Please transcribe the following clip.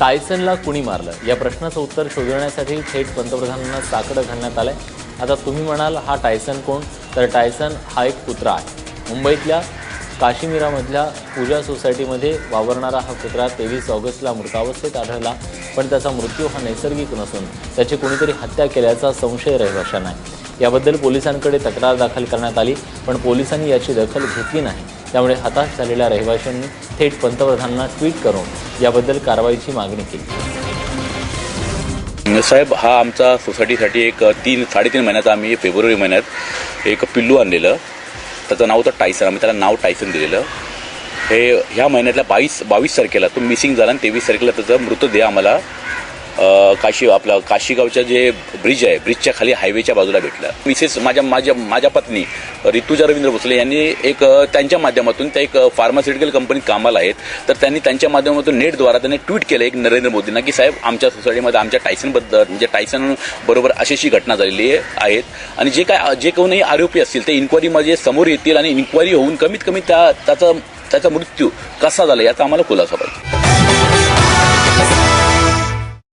टायसनला कुणी मारलं? या प्रश्नाचं उत्तर शोधण्यासाठी थेट पंतप्रधानांना साकडं घालण्यात आलं आहे आता तुम्ही म्हणाल हा टायसन कोण? तर टायसन हा एक कुत्रा आहे. मुंबईतल्या काश्मीरामधल्या पूजा सोसायटीमध्ये वावरणारा हा कुत्रा तेवीस ऑगस्टला मृतावस्थेत आढळला. पण त्याचा मृत्यू हा नैसर्गिक नसून त्याची कोणीतरी हत्या केल्याचा संशय रहिवाशांना आहे. याबद्दल पोलिसांकडे तक्रार दाखल करण्यात आली पण पोलिसांनी याची दखल घेतली नाही. त्यामुळे हताश झालेल्या रहिवाशांनी थेट पंतप्रधानांना ट्विट करून याबद्दल कारवाईची मागणी केली. साहेब हा आमचा सोसायटीसाठी एक तीन साडेतीन महिन्याचा आम्ही फेब्रुवारी महिन्यात एक पिल्लू आणलेलं. त्याचं नाव होतं टायसन. आम्ही त्याला नाव टायसन दिलेलं. हे ह्या महिन्यातल्या बावीस बावीस तारखेला तो मिसिंग झाला आणि तेवीस तारखेला त्याचा मृतदेह आम्हाला काशी आपलं काशीगावच्या जे ब्रिज आहे ब्रिजच्या खाली हायवेच्या बाजूला भेटला. मिसेस माझ्या माझ्या माझ्या पत्नी ऋतुजा रवींद्र भोसले यांनी एक त्यांच्या माध्यमातून त्या एक फार्मास्युटिकल कंपनीत कामाला आहेत. तर त्यांनी त्यांच्या माध्यमातून नेटद्वारा त्यांनी ट्विट केलं एक नरेंद्र मोदींना की साहेब आमच्या सोसायटीमध्ये आमच्या टायसनबद्दल म्हणजे टायसन बरोबर अशी अशी घटना झालेली आहेत. आणि जे काय जे कोणी आरोपी असतील ते इन्क्वायरीमध्ये समोर येतील आणि इन्क्वायरी होऊन कमीत कमी त्या त्याचा त्याचा मृत्यू कसा झाला याचा आम्हाला खुलासा पाहिजे.